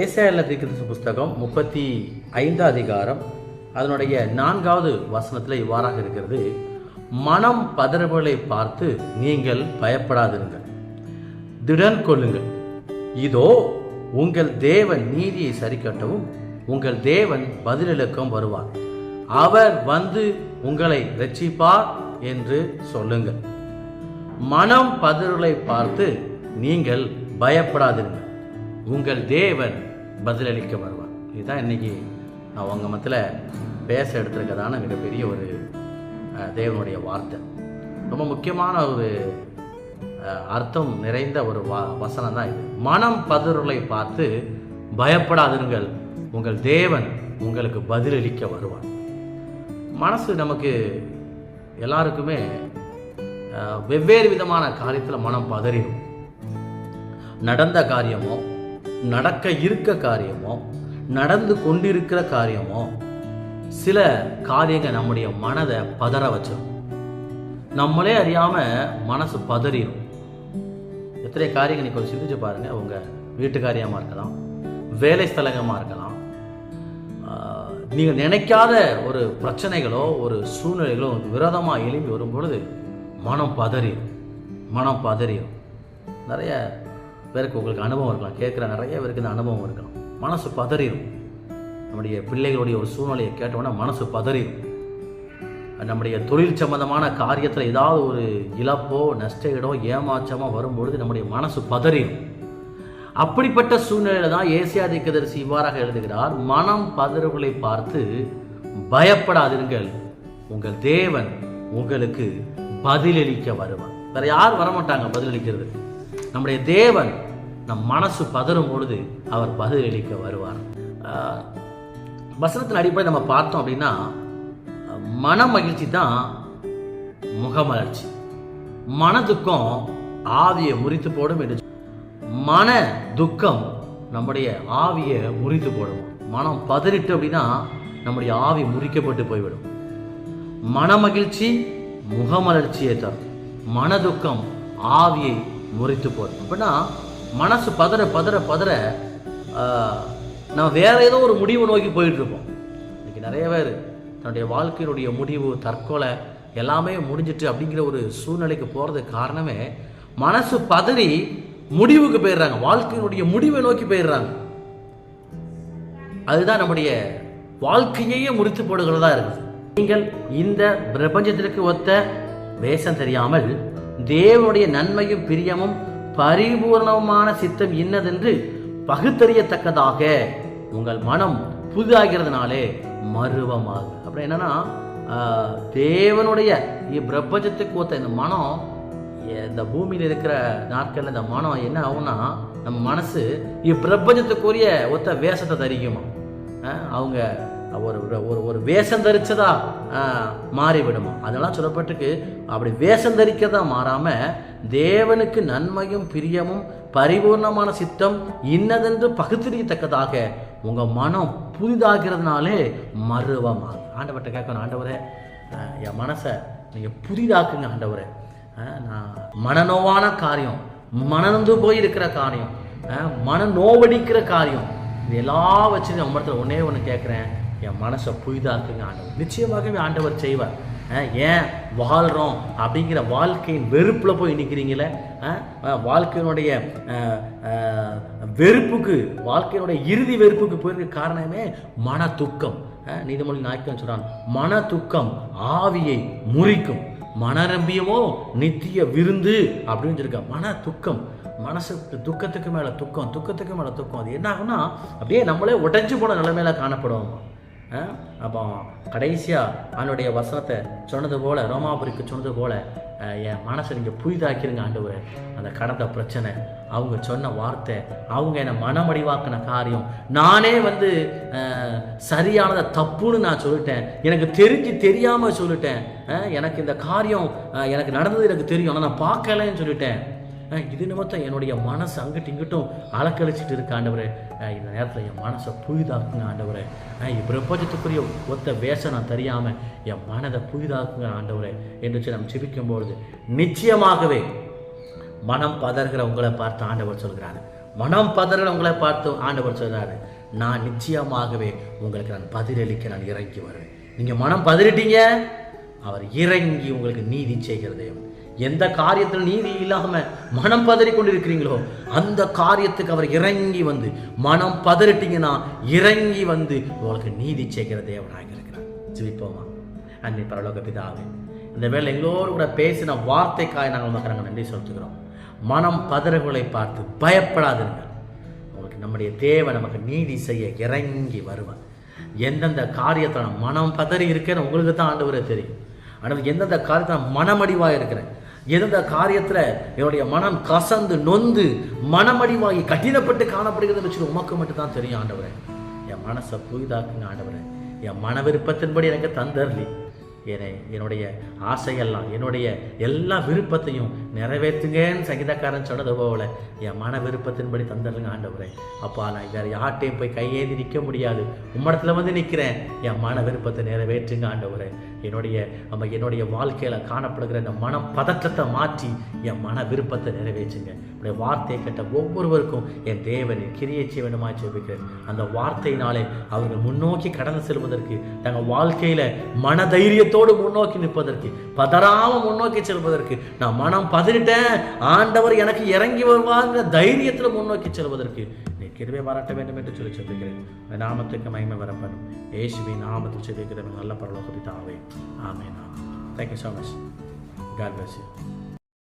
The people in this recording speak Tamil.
ஏசாயல்ல தீர்க்கதரிசி புஸ்தகம் முப்பத்தி ஐந்தாம் அதிகாரம் அதனுடைய நான்காவது வசனத்தில் இவ்வாறாக இருக்கிறது மனம் பதறுகளை பார்த்து நீங்கள் பயப்படாதிருங்கள். திடன் கொள்ளுங்கள் இதோ உங்கள் தேவன் நீதியை சரிக்கட்டவும் உங்கள் தேவன் பதிலளிக்கவும் வருவார். அவர் வந்து உங்களை ரட்சிப்பார் என்று சொல்லுங்கள். மனம் பதறுகளை பார்த்து நீங்கள் பயப்படாதிருங்கள். உங்கள் தேவன் பதிலளிக்க வருவார். இதுதான் இன்னைக்கு நான் உங்கள் மத்தியில் பேச எடுத்திருக்கதான மிகப்பெரிய ஒரு தேவனுடைய வார்த்தை. ரொம்ப முக்கியமான ஒரு அர்த்தம் நிறைந்த ஒரு வா வசனம் தான் இது. மனம் பதறுகளை பார்த்து பயப்படாதிருங்கள். உங்கள் தேவன் உங்களுக்கு பதிலளிக்க வருவார். மனசு நமக்கு எல்லாருக்குமே வெவ்வேறு விதமான காரியத்தில் மனம் பதறிடும். நடந்த காரியமோ நடக்க இருக்க காரியமோ நடந்து கொண்டிருக்கிற காரியமோ சில காரியங்கள் நம்முடைய மனதை பதற வச்சிடும் நம்மளே அறியாமல் மனசு பதறிடும் எத்தனை காரியங்கள் நீ கொஞ்சம் சிந்திச்சு பாருங்கள் உங்கள் வீட்டு இருக்கலாம் வேலை ஸ்தலங்கமா இருக்கலாம். நீங்கள் நினைக்காத ஒரு பிரச்சனைகளோ ஒரு சூழ்நிலைகளோ விரோதமாக விரோதமா வரும்பொழுது மனம் பதறிடும் மனம் பதறிடும் நிறைய பேருக்கு உங்களுக்கு அனுபவம் இருக்கலாம். கேட்குற நிறைய பேருக்கு இந்த அனுபவம் இருக்கலாம். மனசு பதறிடும். நம்முடைய பிள்ளைகளுடைய ஒரு சூழ்நிலையை கேட்டோன்னா மனசு பதறிடும். நம்முடைய தொழில் சம்பந்தமான காரியத்தில் ஏதாவது ஒரு இழப்போ நஷ்டஈடோ ஏமாற்றமோ வரும்பொழுது நம்முடைய மனசு பதறிடும். அப்படிப்பட்ட சூழ்நிலையில தான் ஏசியாதிக்கதரிசி இவ்வாறாக எழுதுகிறார் மனம் பதறுகளை பார்த்து பயப்படாதிருங்கள். உங்கள் தேவன் உங்களுக்கு பதிலளிக்க வருவார். வேற யார் வரமாட்டாங்க பதிலளிக்கிறதுக்கு. நம்முடைய தேவன் நம் மனசு பதறும் பொழுது அவர் பதிலளிக்க வருவார். வசனத்தின் அடிப்படையில் நம்ம பார்த்தோம் அப்படின்னா மன மகிழ்ச்சி தான் முகமலர்ச்சி. மன துக்கம் ஆவியை முறித்து போடும் என்று மன துக்கம் நம்முடைய ஆவியை முறித்து போடும். மனம் பதறிட்டு அப்படின்னா நம்முடைய ஆவி முறிக்கப்பட்டு போய்விடும். மன மகிழ்ச்சி முகமலர்ச்சியை தரும். மனதுக்கம் ஆவியை முறித்து போடும் அப்படின்னா மனசு பதற பதற பதற நான் நம்ம வேற ஏதோ ஒரு முடிவு நோக்கி போயிட்டு இருப்போம் இன்னைக்கு நிறைய பேர் தன்னுடைய வாழ்க்கையினுடைய முடிவு தற்கொலை எல்லாமே முடிஞ்சிட்டு அப்படிங்கிற ஒரு சூழ்நிலைக்கு போகிறதுக்கு காரணமே மனசு பதறி முடிவுக்கு போயிடுறாங்க. வாழ்க்கையினுடைய முடிவை நோக்கி போயிடுறாங்க. அதுதான் நம்முடைய வாழ்க்கையையே முறித்து போடுகிறதா இருக்குது. நீங்கள் இந்த பிரபஞ்சத்திற்கு ஒத்த வேஷம் தெரியாமல் தேவனுடைய நன்மையும் பிரியமும் பரிபூர்ணமான சித்தம் இன்னதென்று பகுத்தறியத்தக்கதாக உங்கள் மனம் புதிதாகிறதுனாலே மருவமாகும். அப்புறம் என்னன்னா தேவனுடைய பிரபஞ்சத்துக்கு ஒத்த இந்த மனம் இந்த பூமியில் இருக்கிற நாட்களில் இந்த மனம் என்ன ஆகும்னா நம்ம மனசு இப்பிரபஞ்சத்துக்குரிய ஒத்த வேஷத்தை தரிக்குமா? அவங்க ஒரு ஒரு ஒரு வேஷம் தரிச்சதா மாறிவிடுமா? அதெல்லாம் சொல்லப்பட்டிருக்கு. அப்படி வேஷம் தரிக்கிறதா மாறாமல் தேவனுக்கு நன்மையும் பிரியமும் பரிபூர்ணமான சித்தம் இன்னதென்று பகுத்தறியத்தக்கதாக உங்கள் மனம் புதிதாகிறதுனாலே மருவமாகும். ஆண்டவர்கிட்ட கேட்கணும் ஆண்டவரே என் மனசை நீங்கள் புதிதாக்குங்க ஆண்டவரே. நான் மனநோவான காரியம் மனநந்து போய் இருக்கிற காரியம் மன நோவடிக்கிற காரியம் இது எல்லாம் வச்சு நான் இடத்துல ஒன்னே ஒன்று கேட்குறேன். என் மனசை புதிதாக்குங்க ஆண்டவர். நிச்சயமாகவே ஆண்டவர் செய்வார். ஏன் வாழ்கிறோம் அப்படிங்கிற வாழ்க்கையின் வெறுப்பில் போய் நிற்கிறீங்களே வாழ்க்கையினுடைய வெறுப்புக்கு வாழ்க்கையினுடைய இறுதி வெறுப்புக்கு போயிருக்க காரணமே மன துக்கம் நீதிமொழி நாய்க்கம் சொல்கிறான் மன துக்கம் ஆவியை முறிக்கும். மனரம்பியமோ நித்திய விருந்து அப்படின்னு சொல்லியிருக்க மன துக்கம் மனசுக்கு துக்கத்துக்கு மேலே துக்கம் துக்கத்துக்கு மேலே துக்கம். அது என்ன ஆகும்னா அப்படியே நம்மளே உடைஞ்சு போன நிலைமையில காணப்படுவோம் அப்போ கடைசியாக அவனுடைய வசனத்தை சொன்னது போல் ரோமாபுரிக்கு சொன்னது போல் என் மனசை நீங்கள் புதிதாக்கிருங்க ஆண்டவர். அந்த கடந்த பிரச்சனை அவங்க சொன்ன வார்த்தை அவங்க என்னை மனமடிவாக்கின காரியம் நானே வந்து சரியானதை தப்புன்னு நான் சொல்லிட்டேன். எனக்கு தெரிஞ்சு தெரியாமல் சொல்லிட்டேன். எனக்கு இந்த காரியம் எனக்கு நடந்தது எனக்கு தெரியும். ஆனால் நான் பார்க்கலன்னு சொல்லிட்டேன். இது நிமித்தம் என்னுடைய மனசு அங்கிட்டும் இங்கிட்டும் அலக்கழிச்சிட்டு இருக்க ஆண்டவரே. இந்த நேரத்தில் என் மனசை புதிதாக்குங்க ஆண்டவரே. பிரபஞ்சத்துக்குரிய ஒத்த வேஷம் நான் தெரியாமல் என் மனதை புதிதாக்குங்க ஆண்டவரே என்று சொல்லி நம்ம ஜெபிக்கும்பொழுது நிச்சயமாகவே மனம் பதறுகிற உங்களை பார்த்து ஆண்டவர் சொல்கிறாரு. மனம் பதறுகிற உங்களை பார்த்து ஆண்டவர் சொல்கிறாரு. நான் நிச்சயமாகவே உங்களுக்கு நான் பதிலளிக்க நான் இறங்கி வருவேன். நீங்கள் மனம் பதறிட்டீங்க அவர் இறங்கி உங்களுக்கு நீதி செய்கிற தேவன் எந்த காரியத்தில் நீதி இல்லாம மனம் பதறி கொண்டிருக்கிறீங்களோ அந்த காரியத்துக்கு அவர் இறங்கி வந்து மனம் பதறிட்டீங்கன்னா இறங்கி வந்து உங்களுக்கு நீதி செய்கிற தேவனாக இருக்கிறார். ஜெபிப்போமா? அன்னை பரலோக பிதாவே இந்த வேலை எங்களோடு கூட பேசின வார்த்தைக்காய் நாங்கள் மக்கள் நாங்கள் நன்றி செலுத்துகிறோம். மனம் பதறுகளை பார்த்து பயப்படாதீர்கள் உங்களுக்கு நம்முடைய தேவை நமக்கு நீதி செய்ய இறங்கி வருவார். எந்தெந்த காரியத்தை மனம் பதறி இருக்கேன்னு உங்களுக்கு தான் ஆண்டவரே தெரியும். ஆனால் எந்தெந்த காரியத்தை மனமடிவாக இருக்கிறேன்? இருந்த காரியத்தில் என்னுடைய மனம் கசந்து நொந்து மனமடிவாகி கடினப்பட்டு காணப்படுகிறது வச்சு உமக்கு மட்டும் தான் தெரியும் ஆண்டவரே. என் மனசை புதிதாக்குங்க ஆண்டவரே. என் மன விருப்பத்தின்படி எனக்கு தந்தர்லி. என்னை என்னுடைய ஆசையெல்லாம் என்னுடைய எல்லா விருப்பத்தையும் நிறைவேற்றுங்கன்னு சங்கீதக்காரன் சொன்னது போல என் மன விருப்பத்தின்படி தந்துடுங்க ஆண்டவரே. அப்பா நான் வேறு யார்ட்டையும் போய் கையேந்தி நிற்க முடியாது. உம்மடத்தில் வந்து நிற்கிறேன். என் மன விருப்பத்தை நிறைவேற்றுங்க ஆண்டவரே. என்னுடைய நம்ம என்னுடைய வாழ்க்கையில் காணப்படுகிற இந்த மனம் பதற்றத்தை மாற்றி என் மன விருப்பத்தை நிறைவேற்றுங்க. உடைய வார்த்தையை கேட்ட ஒவ்வொருவருக்கும் என் தேவனின் கிரியை செய்ய ஜெபிக்கிறேன். அந்த வார்த்தையினாலே அவர்கள் முன்னோக்கி கடந்து செல்வதற்கு தங்கள் வாழ்க்கையில் மன தைரியத்தோடு முன்னோக்கி நிற்பதற்கு பதறாமல் முன்னோக்கி செல்வதற்கு நான் மனம் பதறிட்டேன் ஆண்டவர் எனக்கு இறங்கி வருவாங்கிற தைரியத்தில் முன்னோக்கி செல்வதற்கு நீ கிருபை பாராட்ட வேண்டும் என்று சொல்லி சொல்லுகிறேன் நாமத்துக்கு மகிமை வரப்படும். ஏசுவின் நாமத்தில் சொல்லுகிறவன் நல்ல பரலோகத்தை தாவே ஆமே நான் thank you so much God bless you